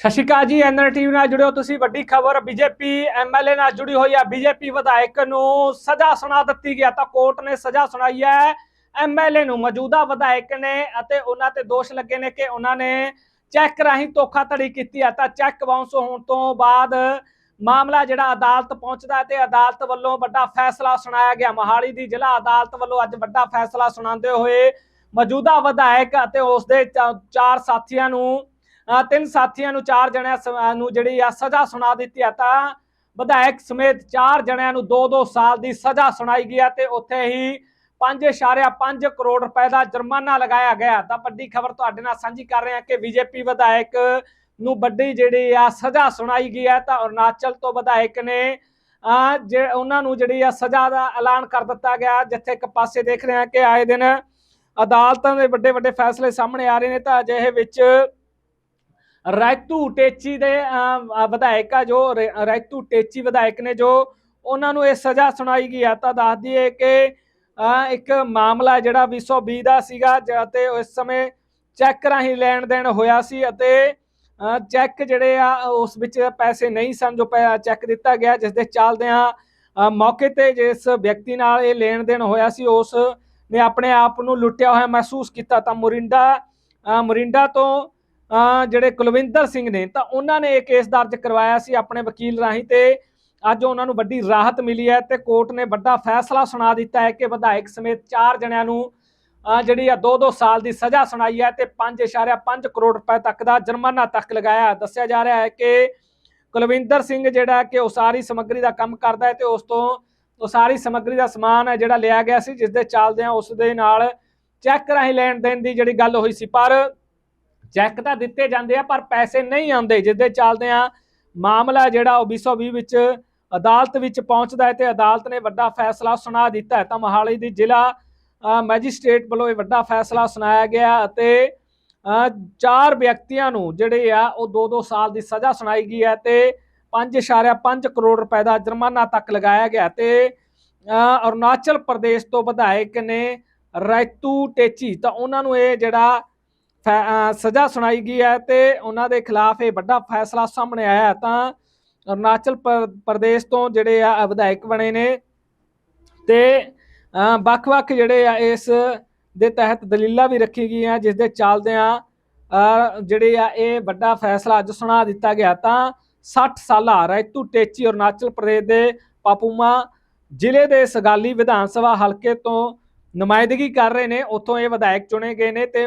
ਸਤਿ ਸ਼੍ਰੀ ਅਕਾਲ ਜੀ, NR TV ਨਾਲ ਜੁੜਿਓ ਤੁਸੀਂ, ਵੱਡੀ ਖਬਰ, ਬੀਜੇਪੀ ਐਮਐਲਏ ਨਾਲ ਜੁੜੀ ਹੋਈ ਹੈ ਬੀਜੇਪੀ ਵਿਧਾਇਕ ਨੂੰ ਸਜ਼ਾ ਸੁਣਾ ਦਿੱਤੀ ਗਿਆ ਤਾਂ ਕੋਰਟ ਨੇ ਸਜ਼ਾ ਸੁਣਾਈ ਹੈ ਐਮਐਲਏ ਨੂੰ ਮੌਜੂਦਾ ਵਿਧਾਇਕ ਨੇ ਅਤੇ ਉਹਨਾਂ ਤੇ ਦੋਸ਼ ਲੱਗੇ ਨੇ ਕਿ ਉਹਨਾਂ ਨੇ ਚੈੱਕ ਰਾਹੀਂ ਧੋਖਾਧੜੀ ਕੀਤੀ ਹੈ ਤਾਂ ਚੈੱਕ ਬਾਉਂਸ ਹੋਣ ਤੋਂ ਬਾਅਦ ਮਾਮਲਾ ਜਿਹੜਾ ਅਦਾਲਤ ਪਹੁੰਚਦਾ ਤੇ ਅਦਾਲਤ ਵੱਲੋਂ ਵੱਡਾ ਫੈਸਲਾ ਸੁਣਾਇਆ ਗਿਆ। ਮੋਹਾਲੀ ਦੀ ਜ਼ਿਲ੍ਹਾ ਅਦਾਲਤ ਵੱਲੋਂ ਅੱਜ ਵੱਡਾ ਫੈਸਲਾ ਸੁਣਾਉਂਦੇ ਹੋਏ ਮੌਜੂਦਾ ਵਿਧਾਇਕ ਅਤੇ ਉਸ ਦੇ ਚਾਰ ਸਾਥੀਆਂ ਨੂੰ ਤਿੰਨ ਸਾਥੀਆਂ ਨੂੰ, ਚਾਰ ਜਣਿਆਂ ਸ- ਨੂੰ ਜਿਹੜੀ ਆ ਸਜ਼ਾ ਸੁਣਾ ਦਿੱਤੀ ਹੈ ਤਾਂ ਵਿਧਾਇਕ ਸਮੇਤ ਚਾਰ ਜਣਿਆਂ ਨੂੰ 2-2 ਸਾਲ ਦੀ ਸਜ਼ਾ ਸੁਣਾਈ ਗਈ ਹੈ ਤੇ ਉੱਥੇ ਹੀ 5.5 ਕਰੋੜ ਰੁਪਏ ਦਾ ਜੁਰਮਾਨਾ ਲਗਾਇਆ ਗਿਆ। ਤਾਂ ਵੱਡੀ ਖਬਰ ਤੁਹਾਡੇ ਨਾਲ ਸਾਂਝੀ ਕਰ ਰਹੇ ਹਾਂ ਕਿ ਬੀਜੇਪੀ ਵਿਧਾਇਕ ਨੂੰ ਵੱਡੀ ਜਿਹੜੀ ਆ ਸਜ਼ਾ ਸੁਣਾਈ ਗਈ ਹੈ ਤਾਂ ਅਰੁਣਾਚਲ ਤੋਂ ਵਿਧਾਇਕ ਨੇ ਅਹ ਜੇ ਉਹਨਾਂ ਨੂੰ ਜਿਹੜੀ ਆ ਸਜ਼ਾ ਦਾ ਐਲਾਨ ਕਰ ਦਿੱਤਾ ਗਿਆ। ਜਿੱਥੇ ਇੱਕ ਪਾਸੇ ਦੇਖ ਰਹੇ ਹਾਂ ਕਿ ਆਏ ਦਿਨ ਅਦਾਲਤਾਂ ਦੇ ਵੱਡੇ ਵੱਡੇ ਫੈਸਲੇ ਸਾਹਮਣੇ ਆ ਰਹੇ ਨੇ, ਤਾਂ ਅਜਿਹੇ ਵਿੱਚ ਰੈਤੂ ਟੇਚੀ ਦੇ ਵਿਧਾਇਕ ਆ ਜੋ, ਰੇ- ਰੈਤੂ ਟੇਚੀ ਵਿਧਾਇਕ ਨੇ ਜੋ ਉਹਨਾਂ ਨੂੰ ਇਹ ਸਜ਼ਾ ਸੁਣਾਈ ਗਈ ਆ। ਤਾਂ ਦੱਸ ਦਈਏ ਕਿ ਇੱਕ ਮਾਮਲਾ ਜਿਹੜਾ 220 ਦਾ ਸੀਗਾ ਜ- ਤੇ ਉਸ ਸਮੇਂ ਚੈੱਕ ਰਾਹੀਂ ਲੈਣ ਦੇਣ ਹੋਇਆ ਸੀ ਅਤੇ ਚੈੱਕ ਜਿਹੜੇ ਆ, ਉਸ ਵਿੱਚ ਪੈਸੇ ਨਹੀਂ ਸਨ ਜੋ ਪੈ- ਚੈੱਕ ਦਿੱਤਾ ਗਿਆ, ਜਿਸ ਦੇ ਚੱਲਦਿਆਂ ਮੌਕੇ ਤੇ ਜਿਸ ਵਿਅਕਤੀ ਨਾਲ ਇਹ ਲੈਣ ਦੇਣ ਹੋਇਆ ਸੀ, ਉਸ ਨੇ ਆਪਣੇ ਆਪ ਨੂੰ ਲੁੱਟਿਆ ਹੋਇਆ ਮਹਿਸੂਸ ਕੀਤਾ। ਤਾਂ ਮੋਰਿੰਡਾ ਮੋਰਿੰਡਾ ਤੋਂ ਜਿਹੜੇ ਕੁਲਵਿੰਦਰ ਸਿੰਘ ਨੇ, ਤਾਂ ਉਹਨਾਂ ਨੇ ਇਹ ਕੇਸ ਦਰਜ ਕਰਵਾਇਆ ਸੀ ਆਪਣੇ ਵਕੀਲ ਰਾਹੀਂ ਤੇ ਅੱਜ ਉਹਨਾਂ ਨੂੰ ਵੱਡੀ ਰਾਹਤ ਮਿਲੀ ਹੈ ਤੇ ਕੋਰਟ ਨੇ ਵੱਡਾ ਫੈਸਲਾ ਸੁਣਾ ਦਿੱਤਾ ਹੈ ਕਿ ਵਿਧਾਇਕ ਸਮੇਤ ਚਾਰ ਜਣਿਆਂ ਨੂੰ ਜਿਹੜੀ ਆ 2-2 ਸਾਲ ਦੀ ਸਜ਼ਾ ਸੁਣਾਈ ਹੈ ਤੇ 5.5 ਕਰੋੜ ਰੁਪਏ ਤੱਕ ਦਾ ਜੁਰਮਾਨਾ ਤੱਕ ਲਗਾਇਆ ਦੱਸਿਆ ਜਾ ਰਿਹਾ ਹੈ ਕਿ ਕੁਲਵਿੰਦਰ ਸਿੰਘ ਜਿਹੜਾ ਕਿ ਉਸਾਰੀ ਸਮੱਗਰੀ ਦਾ ਕੰਮ ਕਰਦਾ ਹੈ ਤੇ ਉਸ ਤੋਂ ਉਸਾਰੀ ਸਮੱਗਰੀ ਦਾ ਸਮਾਨ ਹੈ ਜਿਹੜਾ ਲਿਆ ਗਿਆ ਸੀ, ਜਿਸ ਦੇ ਚੱਲਦਿਆਂ ਉਸ ਦੇ ਨਾਲ ਚੈੱਕ ਰਾਹੀਂ ਲੈਣ ਦੇਣ ਦੀ ਜਿਹੜੀ ਗੱਲ ਹੋਈ ਸੀ। ਪਰ ਚੈੱਕ ਤਾਂ ਦਿੱਤੇ ਜਾਂਦੇ ਆ ਪਰ ਪੈਸੇ ਨਹੀਂ ਆਉਂਦੇ ਜਿਸ ਦੇ ਚੱਲਦੇ ਆ ਮਾਮਲਾ ਜਿਹੜਾ ਉਹ 220 ਵਿੱਚ ਅਦਾਲਤ ਵਿੱਚ ਪਹੁੰਚਦਾ ਹੈ ਤੇ ਅਦਾਲਤ ਨੇ ਵੱਡਾ ਫੈਸਲਾ ਸੁਣਾ ਦਿੱਤਾ ਤਾਂ ਮੋਹਾਲੀ ਦੀ ਜ਼ਿਲ੍ਹਾ ਅ, ਮੈਜਿਸਟ੍ਰੇਟ ਵੱਲੋਂ ਇਹ ਵੱਡਾ ਫੈਸਲਾ ਸੁਣਾਇਆ ਗਿਆ ਅਤੇ ਚਾਰ ਵਿਅਕਤੀਆਂ ਨੂੰ ਜਿਹੜੇ ਆ ਉਹ 2-2 ਸਾਲ ਦੀ ਸਜ਼ਾ ਸੁਣਾਈ ਗਈ ਹੈ ਤੇ 5.5 ਕਰੋੜ ਰੁਪਏ ਦਾ ਜੁਰਮਾਨਾ ਤੱਕ ਲਗਾਇਆ ਗਿਆ ਤੇ ਅਰੁਣਾਚਲ ਪ੍ਰਦੇਸ਼ ਤੋਂ ਵਿਧਾਇਕ ਨੇ ਰੈਤੂ ਟੇਚੀ ਤਾਂ ਉਹਨਾਂ ਨੂੰ ਇਹ ਜਿਹੜਾ ਸਜ਼ਾ ਸੁਣਾਈ ਗਈ ਹੈ ਤੇ ਉਹਨਾਂ ਦੇ ਖਿਲਾਫ ਇਹ ਵੱਡਾ ਫੈਸਲਾ ਸਾਹਮਣੇ ਆਇਆ ਤਾਂ ਅਰੁਣਾਚਲ ਪ੍ਰ- ਪ੍ਰਦੇਸ਼ ਤੋਂ ਜਿਹੜੇ ਆ ਵਿਧਾਇਕ ਬਣੇ ਨੇ ਤੇ ਵੱਖ-ਵੱਖ ਜਿਹੜੇ ਆ ਇਸ ਦੇ ਤਹਿਤ ਦਲੀਲਾਂ ਵੀ ਰੱਖੀ ਗਈਆਂ, ਜਿਸ ਦੇ ਚੱਲਦਿਆਂ ਜਿਹੜੇ ਆ ਇਹ ਵੱਡਾ ਫੈਸਲਾ ਅੱਜ ਸੁਣਾ ਦਿੱਤਾ ਗਿਆ। ਤਾਂ 60 ਸਾਲਾ ਰੈਤੂ ਟੇਚੀ ਅਰੁਣਾਚਲ ਪ੍ਰਦੇਸ਼ ਦੇ ਪਾਪੂਮਾ ਜ਼ਿਲ੍ਹੇ ਦੇ ਸਗਾਲੀ ਵਿਧਾਨ ਸਭਾ ਹਲਕੇ ਤੋਂ ਨੁਮਾਇੰਦਗੀ ਕਰ ਰਹੇ ਨੇ, ਉੱਥੋਂ ਇਹ ਵਿਧਾਇਕ ਚੁਣੇ ਗਏ ਨੇ ਤੇ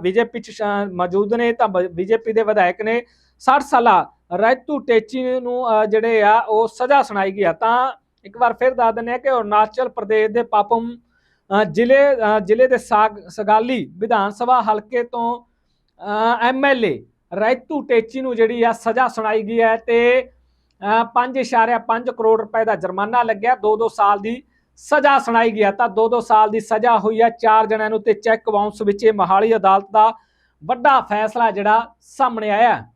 ਬੀਜੇਪੀ ਚ ਸ਼ਾ- ਮੌਜੂਦ ਨੇ ਤਾਂ ਬੀਜੇਪੀ ਦੇ ਵਿਧਾਇਕ ਨੇ 60 ਸਾਲਾ ਰੈਤੂ ਟੇਚੀ ਨੂੰ ਜਿਹੜੇ ਆ, ਉਹ ਸਜ਼ਾ ਸੁਣਾਈ ਗਈ ਆ। ਤਾਂ ਇੱਕ ਵਾਰ ਫਿਰ ਦੱਸ ਦਿੰਦੇ ਆ ਕਿ ਅਰੁਣਾਚਲ ਪ੍ਰਦੇਸ਼ ਦੇ ਪਾਪਮ ਜ਼ਿਲ੍ਹੇ ਜ਼ਿਲ੍ਹੇ ਦੇ ਸਾਗ- ਸਗਾਲੀ ਵਿਧਾਨ ਸਭਾ ਹਲਕੇ ਤੋਂ ਐਮਐਲਏ ਰੈਤੂ ਟੇਚੀ ਨੂੰ ਜਿਹੜੀ ਆ, ਸਜ਼ਾ ਸੁਣਾਈ ਗਈ ਹੈ ਤੇ 5.5 ਕਰੋੜ ਰੁਪਏ ਦਾ ਜੁਰਮਾਨਾ ਲੱਗਿਆ। 2-2 ਸਾਲ ਦੀ ਸਜ਼ਾ ਸੁਣਾਈ ਗਿਆ ਤਾਂ 2-2 ਸਾਲ ਦੀ ਸਜ਼ਾ ਹੋਈ ਹੈ। ਚਾਰ ਜਣਿਆਂ ਨੂੰ ਤੇ ਚੈੱਕ ਬਾਉਂਸ ਵਿੱਚ ਇਹ ਮੋਹਾਲੀ ਅਦਾਲਤ ਦਾ ਵੱਡਾ ਫੈਸਲਾ ਜਿਹੜਾ ਸਾਹਮਣੇ ਆਇਆ